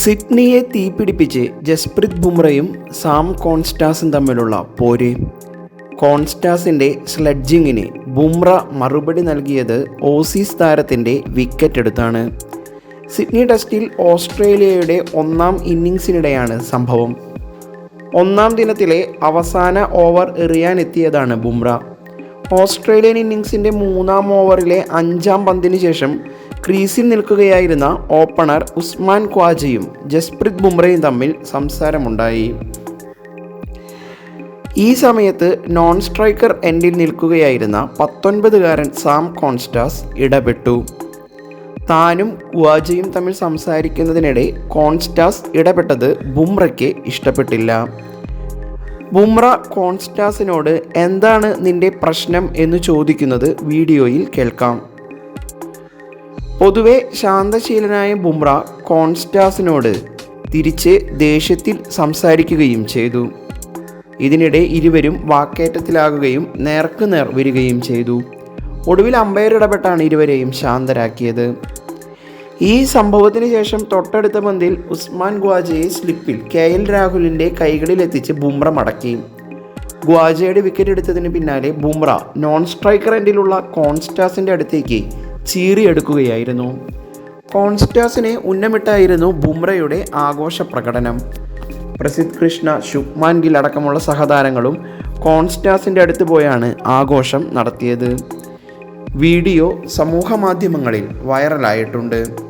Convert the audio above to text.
സിഡ്നിയെ തീപിടിപ്പിച്ച് Jasprit ബുംറയും Sam കോൺസ്റ്റാസും തമ്മിലുള്ള പോര്. കോൺസ്റ്റാസിന്റെ സ്ലഡ്ജിങ്ങിന് ബുംറ മറുപടി നൽകിയത് ഓസീസ് താരത്തിന്റെ വിക്കറ്റ് എടുത്താണ് സിഡ്നി ടെസ്റ്റിൽ ഓസ്ട്രേലിയയുടെ ഒന്നാം ഇന്നിങ്സിനിടെയാണ് സംഭവം. ഒന്നാം ദിനത്തിലെ അവസാന ഓവർ എറിയാനെത്തിയതാണ് ബുംറ. ഓസ്ട്രേലിയൻ ഇന്നിങ്സിന്റെ മൂന്നാം ഓവറിലെ അഞ്ചാം പന്തിന് ശേഷം ക്രീസിൽ നിൽക്കുകയായിരുന്ന ഓപ്പണർ ഉസ്മാൻ ഖ്വാജയും ജസ്പ്രീത് ബുംറയും തമ്മിൽ സംസാരമുണ്ടായി. ഈ സമയത്ത് നോൺ സ്ട്രൈക്കർ എൻഡിൽ നിൽക്കുകയായിരുന്ന പത്തൊൻപതുകാരൻ സാം കോൺസ്റ്റാസ് ഇടപെട്ടു. താനും ഖ്വാജയും തമ്മിൽ സംസാരിക്കുന്നതിനിടെ കോൺസ്റ്റാസ് ഇടപെട്ടത് ബുംറയ്ക്ക് ഇഷ്ടപ്പെട്ടില്ല. ബുംറ കോൺസ്റ്റാസിനോട് എന്താണ് നിന്റെ പ്രശ്നം? എന്ന് ചോദിക്കുന്നത് വീഡിയോയിൽ കേൾക്കാം. പൊതുവെ ശാന്തശീലനായ ബുംറ കോൺസ്റ്റാസിനോട് തിരിച്ച് ദേഷ്യത്തിൽ സംസാരിക്കുകയും ചെയ്തു. ഇതിനിടെ ഇരുവരും വാക്കേറ്റത്തിലാകുകയും നേർക്കുനേർ വരികയും ചെയ്തു. ഒടുവിൽ അമ്പയർ ഇടപെട്ടാണ് ഇരുവരെയും ശാന്തരാക്കിയത്. ഈ സംഭവത്തിന് ശേഷം തൊട്ടടുത്ത പന്തിൽ ഉസ്മാൻ ഗ്വാജയെ സ്ലിപ്പിൽ കെ എൽ രാഹുലിന്റെ കൈകളിലെത്തിച്ച് ബുംറ മടക്കി. ഗ്വാജയുടെ വിക്കറ്റ് എടുത്തതിന് പിന്നാലെ ബുംറ നോൺ സ്ട്രൈക്കർ എൻഡിലുള്ള കോൺസ്റ്റാസിന്റെ അടുത്തേക്ക് ചീറിയെടുക്കുകയായിരുന്നു. കോൺസ്റ്റാസിനെ ഉന്നമിട്ടായിരുന്നു ബുംറയുടെ ആഘോഷ പ്രകടനം പ്രസിദ്ധ് കൃഷ്ണ ശുഭ്മാൻ ഗിൽ അടക്കമുള്ള സഹതാരങ്ങളും കോൺസ്റ്റാസിന്റെ അടുത്ത് പോയാണ് ആഘോഷം നടത്തിയത്. വീഡിയോ സമൂഹ മാധ്യമങ്ങളിൽ വൈറലായിട്ടുണ്ട്.